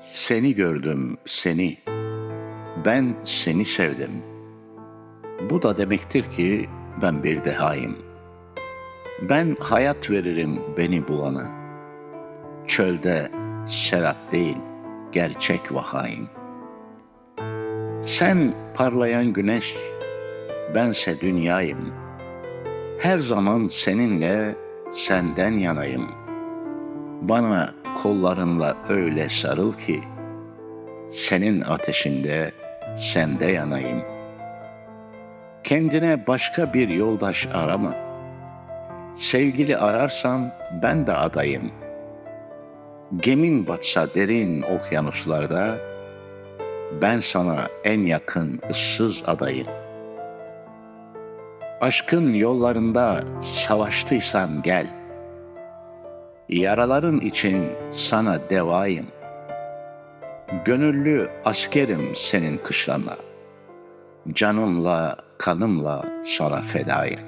Seni gördüm, seni. Ben seni sevdim. Bu da demektir ki ben bir dehayım. Ben hayat veririm beni bulana. Çölde serap değil, gerçek vahayım. Sen parlayan güneş, bense dünyayım. Her zaman seninle senden yanayım. Bana kollarınla öyle sarıl ki, senin ateşinde sende yanayım. Kendine başka bir yoldaş arama. Sevgili ararsan ben de adayım. Gemin batsa derin okyanuslarda, ben sana en yakın ıssız adayım. Aşkın yollarında savaştıysan gel. Yaraların için sana devayım. Gönüllü askerim senin kışlana. Canımla, kanımla sana fedayım.